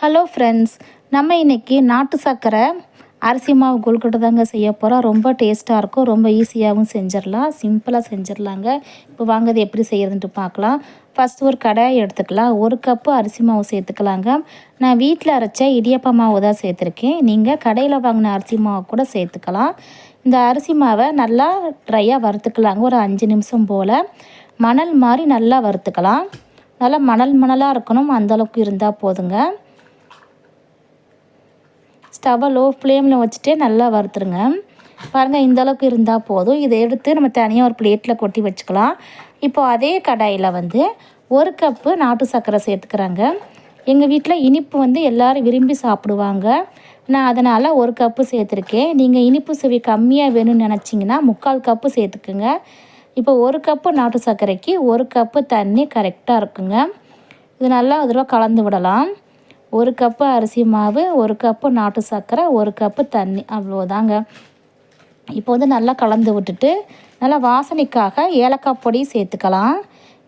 Hello friends நம்ம இன்றைக்கி நாட்டு சர்க்கரை அரிசி மாவு கொழுக்கட்டை தாங்க செய்ய போகிறோம் ரொம்ப டேஸ்ட்டாக இருக்கும். ரொம்ப ஈஸியாகவும் செஞ்சிடலாம். சிம்பிளாக செஞ்சிடலாங்க. இப்போ வாங்கது எப்படி செய்கிறதுன்ட்டு பார்க்கலாம். ஃபஸ்ட் ஒரு கடாயை எடுத்துக்கலாம். ஒரு கப்பு அரிசி மாவு சேர்த்துக்கலாங்க. நான் வீட்டில் அரைச்ச இடியப்ப மாவு தான் சேர்த்துருக்கேன். நீங்கள் கடையில் வாங்கின அரிசி மாவு கூட சேர்த்துக்கலாம். இந்த அரிசி மாவை நல்லா ட்ரையாக வறுத்துக்கலாங்க. ஒரு அஞ்சு நிமிஷம் போல். மணல் மாதிரி நல்லா வறுத்துக்கலாம். நல்லா மணல் மணலாக இருக்கணும். அந்தளவுக்கு இருந்தால் போதுங்க. ஸ்டவ்வை லோ ஃப்ளேமில் வச்சுட்டே நல்லா வறுத்துருங்க. பாருங்கள் இந்தளவுக்கு இருந்தால் போதும். இதை எடுத்து நம்ம தனியாக ஒரு பிளேட்டில் கொட்டி வச்சுக்கலாம். இப்போது அதே கடாயில் வந்து ஒரு கப்பு நாட்டு சர்க்கரை சேர்த்துக்கிறாங்க. எங்கள் வீட்டில் இனிப்பு வந்து எல்லோரும் விரும்பி சாப்பிடுவாங்க. நான் அதனால் ஒரு கப்பு சேர்த்துருக்கேன். நீங்கள் இனிப்பு சுவை கம்மியாக வேணும்னு நினச்சிங்கன்னா முக்கால் கப்பு சேர்த்துக்குங்க. இப்போ ஒரு கப்பு நாட்டு சர்க்கரைக்கு ஒரு கப்பு தண்ணி கரெக்டாக இருக்குங்க. இது நல்லா அதில் கலந்து விடலாம். ஒரு கப்பு அரிசி மாவு ஒரு கப்பு நாட்டு சர்க்கரை ஒரு கப்பு தண்ணி. அவ்வளோதாங்க இப்போ வந்து நல்லா கலந்து விட்டுட்டு நல்லா வாசனைக்காக ஏலக்காய் பொடி சேர்த்துக்கலாம்.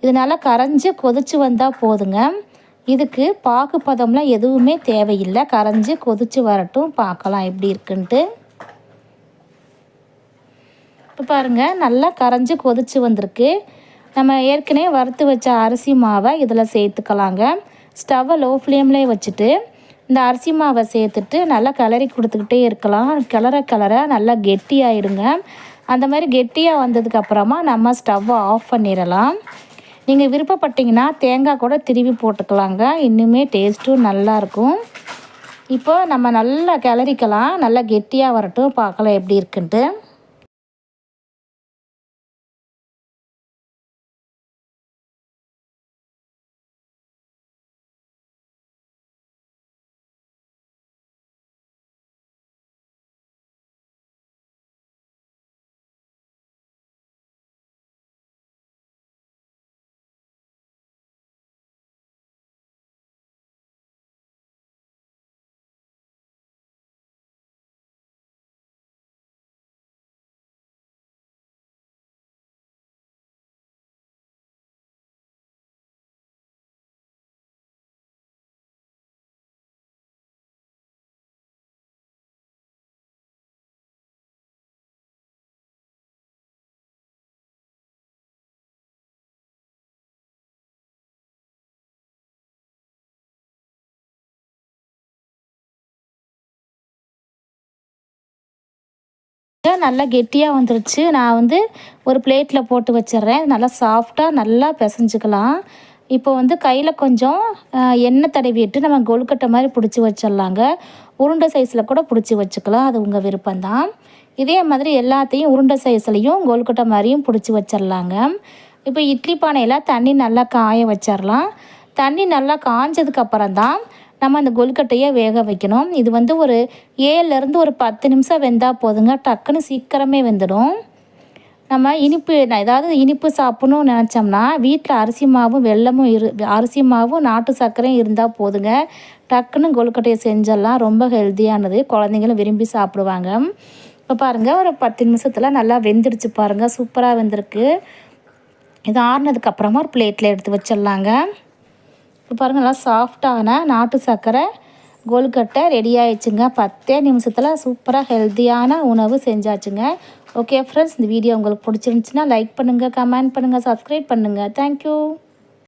இது நல்லா கரைஞ்சி கொதிச்சு வந்தால் போதுங்க. இதுக்கு பாகு பதம்லாம் எதுவுமே தேவையில்லை. கரைஞ்சி கொதிச்சு வரட்டும். பார்க்கலாம் எப்படி இருக்குன்ட்டு. இப்போ பாருங்கள் நல்லா கரைஞ்சி கொதிச்சு வந்திருக்கு. நம்ம ஏற்கனவே வறுத்து வச்ச அரிசி மாவை இதில் சேர்த்துக்கலாங்க. ஸ்டவ்வை லோ ஃப்ளேம்லேயே வச்சுட்டு இந்த அரிசி மாவை சேர்த்துட்டு நல்லா கிளறி கொடுத்துக்கிட்டே இருக்கலாம். கிளற கிளற நல்லா கெட்டியாயிடுங்க அந்த மாதிரி கெட்டியாக வந்ததுக்கப்புறமா நம்ம ஸ்டவ்வை ஆஃப் பண்ணிடலாம். நீங்கள் விருப்பப்பட்டீங்கன்னா தேங்காய் கூட திருவி போட்டுக்கலாங்க. இன்னுமே டேஸ்ட்டும் நல்லாயிருக்கும் இப்போ நம்ம நல்லா கிளறிக்கலாம். நல்லா கெட்டியாக வரட்டும். பார்க்கலாம் எப்படி இருக்குன்ட்டு. நல்லா கெட்டியாக வந்துருச்சு. நான் வந்து ஒரு பிளேட்டில் போட்டு வச்சிட்றேன் நல்லா சாஃப்டாக நல்லா பிசைஞ்சிக்கலாம். இப்போ வந்து கையில் கொஞ்சம் எண்ணெய் தடவிட்டு நம்ம கொழுக்கட்டை மாதிரி பிடிச்சி வச்சிடலாங்க உருண்டை சைஸில் கூட பிடிச்சி வச்சுக்கலாம். அது உங்கள் விருப்பம்தான். இதே மாதிரி எல்லாத்தையும் உருண்டை சைஸ்லையும் கொழுக்கட்டை மாதிரியும் பிடிச்சி வச்சிடலாங்க இப்போ இட்லி பானையில் தண்ணி நல்லா காய வச்சிடலாம் தண்ணி நல்லா காஞ்சதுக்கப்புறம் தான் நம்ம அந்த கொழுக்கட்டையை வேக வைக்கணும். இது வந்து ஒரு ஏழுலேருந்து ஒரு பத்து நிமிஷம் வெந்தால் போதுங்க. டக்குன்னு சீக்கிரமே வெந்துடும். நம்ம இனிப்பு ஏதாவது இனிப்பு சாப்பிட்ணுன்னு நினச்சோம்னா வீட்டில் அரிசி மாவும் வெள்ளமும் இரு அரிசி மாவும் நாட்டு சர்க்கரையும் இருந்தால் போதுங்க. டக்குன்னு கொழுக்கட்டையை செஞ்சிடலாம் ரொம்ப ஹெல்த்தியானது. குழந்தைங்களும் விரும்பி சாப்பிடுவாங்க. இப்போ பாருங்கள் ஒரு பத்து நிமிஷத்தில் நல்லா வெந்துடுச்சு பாருங்கள் சூப்பராக வெந்திருக்கு. இது ஆறுனதுக்கப்புறமா ஒரு பிளேட்டில் எடுத்து வச்சிடலாங்க. இப்போ பாருங்கள் நல்லா சாஃப்டான நாட்டு சர்க்கரை. கொழுக்கட்டை ரெடி ஆயிடுச்சுங்க. பத்தே நிமிஷத்தில் சூப்பராக ஹெல்த்தியான உணவு செஞ்சாச்சுங்க. ஓகே ஃப்ரெண்ட்ஸ் இந்த வீடியோ உங்களுக்கு பிடிச்சிருந்துச்சின்னா லைக் பண்ணுங்கள் கமெண்ட் பண்ணுங்கள் சப்ஸ்கிரைப் பண்ணுங்கள் தேங்க்யூ